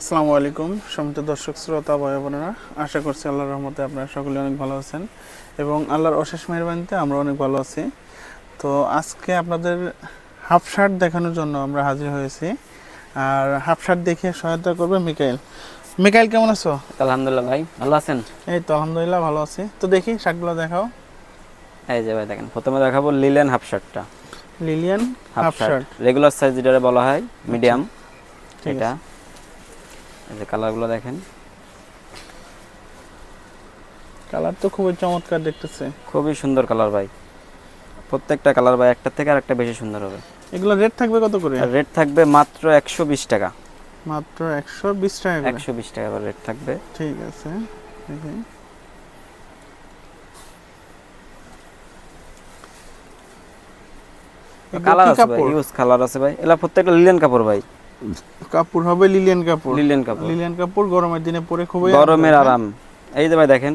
আসসালামু আলাইকুম সমিত দর্শক শ্রোতা ভাই বোনেরা। আশা করছি আল্লাহর রহমতে আপনারা সকলে অনেক ভালো আছেন এবং আল্লাহর অশেষ মেহরবানিতে আমরা অনেক ভালো আছি। তো আজকে আপনাদের হাফ শার্ট দেখানোর জন্য আমরা হাজির হয়েছি। আর হাফ শার্ট দেখে সহায়তা করবে মিকাইল। মিকাইল কেমন আছো? আলহামদুলিল্লাহ ভাই ভালো আছেন? এই তো আলহামদুলিল্লাহ ভালো আছি। তো দেখি শার্টগুলো দেখাও। এই যে ভাই দেখেন প্রথমে দেখাবো লিলিয়ান হাফ শার্টটা linen half shirt regular size যেটা বলা হয় মিডিয়াম ঠিক এটা। যে কালারগুলো দেখেন। কালার তো খুবই চমৎকার দেখতেছে। খুবই সুন্দর কালার ভাই। প্রত্যেকটা কালার ভাই একটা থেকে আরেকটা বেশি সুন্দর হবে। এগুলো রেট থাকবে কত করে? রেট থাকবে মাত্র একশো বিশ টাকা। মাত্র একশো বিশ টাকা করে? একশো বিশ টাকা রেট থাকবে। ঠিক আছে কালার আছে ভাই? ইউজ কালার আছে ভাই। এলা প্রত্যেকটা লিলেন কাপড় ভাই। কাপড় হবে লিলিয়ান কাপড়। লিলেন কাপড়। লিলিয়ান কাপড় গরমের দিনে পরে খুবই গরমের আরাম। এই যে ভাই দেখেন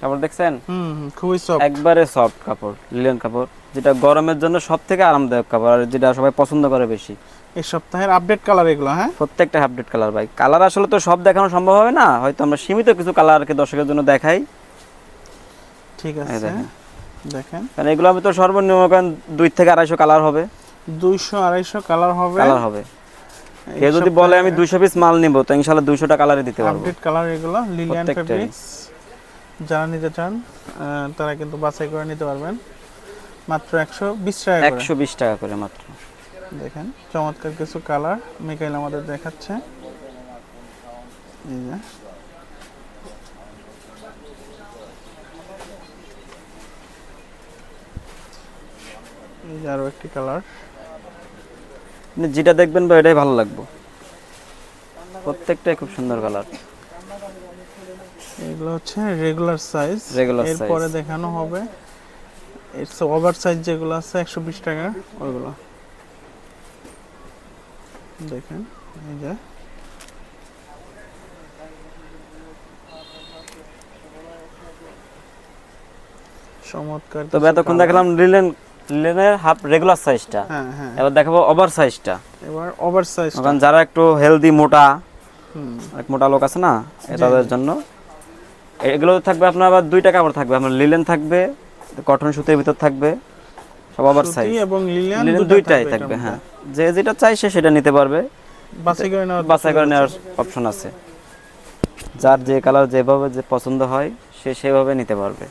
কাপড় দেখছেন? হুম খুবই সফট একবারে সফট কাপড় লিলেন কাপড় যেটা গরমের জন্য সব থেকে আরামদায়ক কাপড় আর যেটা সবাই পছন্দ করে বেশি। এই সপ্তাহের আপডেট কালার এগুলো হ্যাঁ? প্রত্যেকটা আপডেট কালার ভাই। কালার আসলে তো সব দেখানো সম্ভব হবে না হয়তো আমরা সীমিত কিছু কালারকে দর্শকের জন্য দেখাই। ঠিক আছে দেখেন। দেখেন। কারণ এগুলো আমি তো সর্বনিম্ন কারণ দুই থেকে আড়াইশো কালার হবে। দুইশো আড়াইশো কালার হবে। কালার হবে। কেউ যদি বলে আমি দুইশো পিস মাল নিব তো ইনশাল্লাহ দুইশোটা কালারই দিতে পারব। আপডেট কালার এগুলো লিলিয়ান। ফেব্রিক্স যারা নিতে চান তারা কিন্তু বাছাই করে নিতে পারবেন। মাত্র একশো বিশ টাকা করে। একশো বিশ টাকা করে মাত্র। দেখেন চমৎকার কিছু কালার মিকাইল আমাদের দেখাচ্ছে। এই যে। এই যে আরও একটি কালার আপনি যেটা দেখবেন ভাই এটাই ভালো লাগবে। প্রত্যেকটাই খুব সুন্দর কালার এগুলো হচ্ছে রেগুলার সাইজ রেগুলার size। এরপরে দেখানো হবে। ইটস ওভার সাইজ যেগুলো আছে একশো বিশ টাকা। ওইগুলো। দেখেন এই যে। চমৎকার তবে এতক্ষণ দেখলাম দেখালাম লিলেন লিলেনের হাফ রেগুলার সাইজটা এবার দেখাবো ওভার সাইজটা এবার ওভার সাইজ কারণ যারা একটু হেলদি মোটা অনেক মোটা লোক আছে না তাদের জন্য। এগুলো থাকবে আপনার আবার দুইটা কাপড় থাকবে। আপনার লিলেন থাকবে কটন সুতির ভিতর থাকবে সব সুতি সাইজ এবং লিলেন দুইটাই থাকবে হ্যাঁ। যে যেটা চাই সে সেটা নিতে পারবে। বাছাই করে নেওয়ার বাছাই করে নেওয়ার অপশন আছে। যার যে কালার যেভাবে যে পছন্দ হয় সে সেভাবে নিতে পারবে।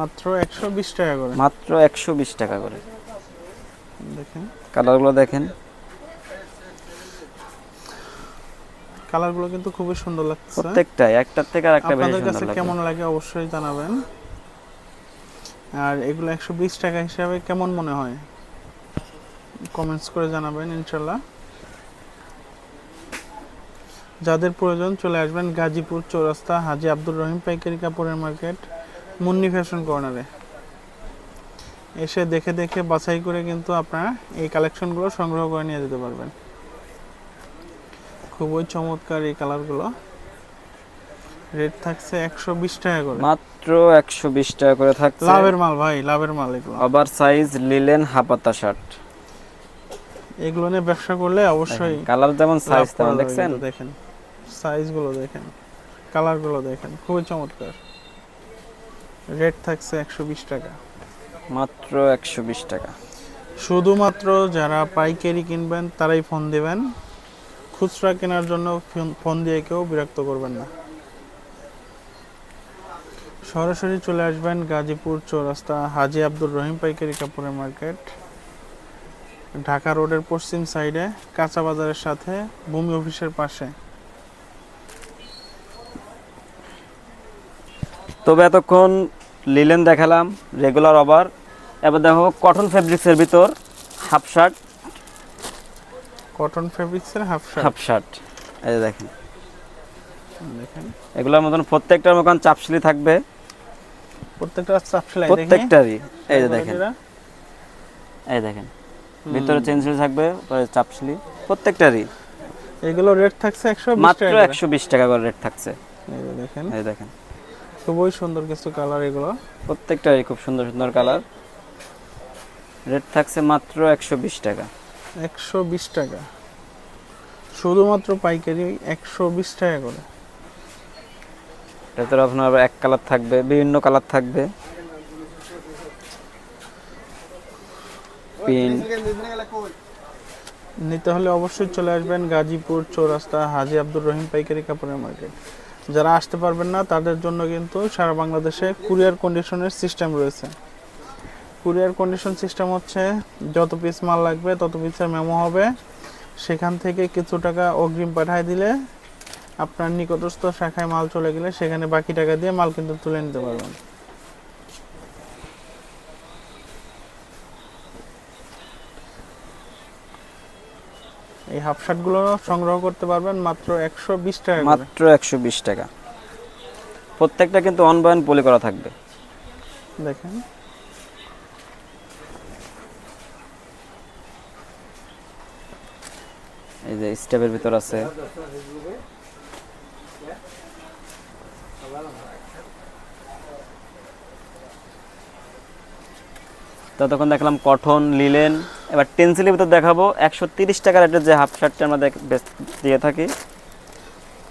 মাত্র একশো বিশ টাকা করে। মাত্র একশো বিশ টাকা করে। দেখেন। কালারগুলো দেখেন। কালারগুলো কিন্তু খুবই সুন্দর লাগছে। প্রত্যেকটাই একটার থেকে আর একটা বেশি আপনাদের কাছে সুন্দর কেমন লাগে অবশ্যই জানাবেন। আর এগুলো একশো বিশ টাকা হিসাবে কেমন মনে হয়? কমেন্টস করে জানাবেন ইনশাল্লাহ যাদের প্রয়োজন চলে আসবেন গাজীপুর চৌরাস্তা হাজি আব্দুর রহিম পাইকারি কাপড়ের মার্কেট। মুন্নি ফ্যাশন কর্নারে এসে দেখে দেখে বাছাই করে কিন্তু আপনারা এই কালেকশনগুলো সংগ্রহ করে নিয়ে যেতে পারবেন। খুবই চমৎকার এই কালারগুলো রেট থাকছে একশো বিশ টাকা করে। মাত্র একশো বিশ টাকা করে থাকছে। লাভের মাল ভাই লাভের মাল এগুলো। ওভার সাইজ লিলেন হাপাতা শার্ট এগুলো নিয়ে ব্যবসা করলে অবশ্যই কালার যেমন সাইজ তেমন দেখছেন? দেখেন সাইজগুলো দেখেন কালারগুলো দেখেন খুবই চমৎকার। রেট থাকছে একশো বিশ টাকা। মাত্র একশো বিশ টাকা। শুধুমাত্র যারা পাইকারি কিনবেন তারাই ফোন দিবেন। খুচরা কেনার জন্য ফোন- দিয়ে কেউ বিরক্ত করবেন না। সরাসরি চলে আসবেন গাজীপুর চৌরাস্তা হাজি আব্দুর রহিম পাইকারি কাপড়ের মার্কেট। ঢাকা রোডের পশ্চিম সাইডে কাঁচা বাজারের সাথে ভূমি অফিসের পাশে। তবে এতক্ষণ লিলেন দেখালাম রেগুলার ওভার এবার দেখো কটন ফেব্রিক্সের ভিতর হাফ শার্ট কটন ফেব্রিক্সের হাফ শার্ট হাফ শার্ট এই দেখেন। দেখেন। এগুলোর মতন প্রত্যেকটার মতন চাপশিলি থাকবে। প্রত্যেকটা চাপ সেলাই দেখি প্রত্যেকটারই। এই যে দেখেন। এই দেখেন। ভিতরে চেঞ্জুরি থাকবে পরে চাপশিলি। প্রত্যেকটারই। এগুলো রেট থাকছে একশো মাত্র একশো বিশ টাকা করে রেট থাকছে। এই দেখেন। এই দেখেন। খুবই সুন্দর কিছু কালার এগুলো। প্রত্যেকটারই খুব সুন্দর সুন্দর কালার রেট থাকছে মাত্র একশো বিশ টাকা। একশো বিশ টাকা। শুধুমাত্র পাইকারি একশো বিশ টাকা করে। এটাতে আপনার এক কালার থাকবে বিভিন্ন কালার থাকবে। পিন নিতে হলে অবশ্যই চলে আসবেন গাজীপুর চৌরাস্তা হাজি আব্দুর রহিম পাইকারি কাপড়ের মার্কেট যারা আসতে পারবেন না, তাদের জন্য কিন্তু সারা বাংলাদেশে কুরিয়ার কন্ডিশনের সিস্টেম রয়েছে। কুরিয়ার কন্ডিশন সিস্টেম হচ্ছে যত পিস মাল লাগবে, তত পিসের মেমো হবে। সেখান থেকে কিছু টাকা অগ্রিম পাঠায় দিলে আপনার নিকটস্থ শাখায় মাল চলে গেলে সেখানে বাকি টাকা দিয়ে মাল কিন্তু তুলে নিতে পারবেন। এই হাফ শার্টগুলো সংগ্রহ করতে পারবেন মাত্র একশো বিশ টাকা মাত্র একশো বিশ টাকা। প্রত্যেকটা কিন্তু অনবয়ন পলি করা থাকবে। দেখেন। এই যে স্টেপের ভিতর আছে। ততক্ষণ দেখলাম কটন লিলেন এবার টেন্সিলের ভিতর দেখাবো। একশো তিরিশ টাকার রেটের যে হাফ শার্টটা আমরা দিয়ে থাকি।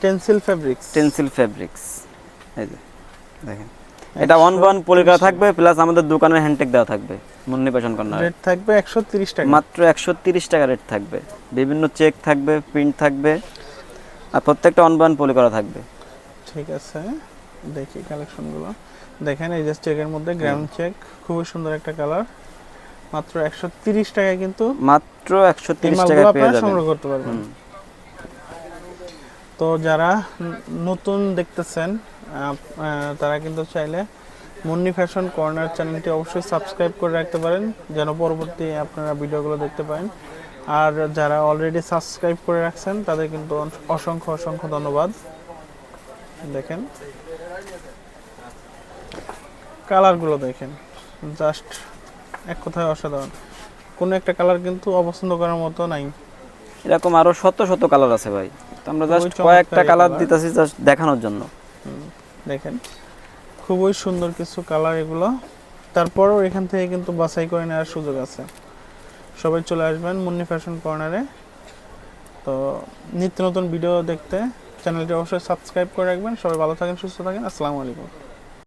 Tencel fabrics. Tencel fabrics. এই যে দেখেন। এটা ওয়ান ওয়ান পলি করা থাকবে প্লাস আমাদের দোকানের হ্যান্ডটেক দেওয়া থাকবে মুন্নি পেশন কর্নার রেট থাকবে একশো তিরিশ টাকা। মাত্র একশো তিরিশ টাকা রেট থাকবে। বিভিন্ন চেক থাকবে প্রিন্ট থাকবে আর প্রত্যেকটা অনবান পলি করা থাকবে। ঠিক আছে দেখি কালেকশনগুলো দেখেন এই যে চেকের মধ্যে গ্রাউন্ড চেক খুবই সুন্দর একটা কালার মাত্র একশো তিরিশ টাকায় কিন্তু মাত্র একশো এই তিরিশ মালগুলো টাকা পেয়ে যাবেন। সংগ্রহ করতে পারবেন। তো যারা নতুন দেখতেছেন তারা কিন্তু চাইলে মুন্নি ফ্যাশন কর্নার চ্যানেলটি অবশ্যই সাবস্ক্রাইব করে রাখতে পারেন যেন পরবর্তী আপনারা ভিডিওগুলো দেখতে পারেন। আর যারা অলরেডি সাবস্ক্রাইব করে রাখছেন তাদের কিন্তু অসংখ্য অসংখ্য ধন্যবাদ। দেখেন। কালারগুলো দেখেন। জাস্ট এক কথায় অসাধারণ। কোনো একটা কালার কিন্তু অপছন্দ করার মতো নাই। এরকম আরও শত শত কালার আছে ভাই। তো আমরা জাস্ট কয়েকটা কালার। দিতেছি জাস্ট দেখানোর জন্য। দেখেন। খুবই সুন্দর কিছু কালার এগুলো। তারপরও এখান থেকে কিন্তু বাছাই করে নেওয়ার সুযোগ আছে। সবাই চলে আসবেন মুন্নি ফ্যাশন কর্নারে তো নিত্য নতুন ভিডিও দেখতে চ্যানেলটি অবশ্যই সাবস্ক্রাইব করে রাখবেন। সবাই ভালো থাকেন সুস্থ থাকেন। আসসালামু আলাইকুম।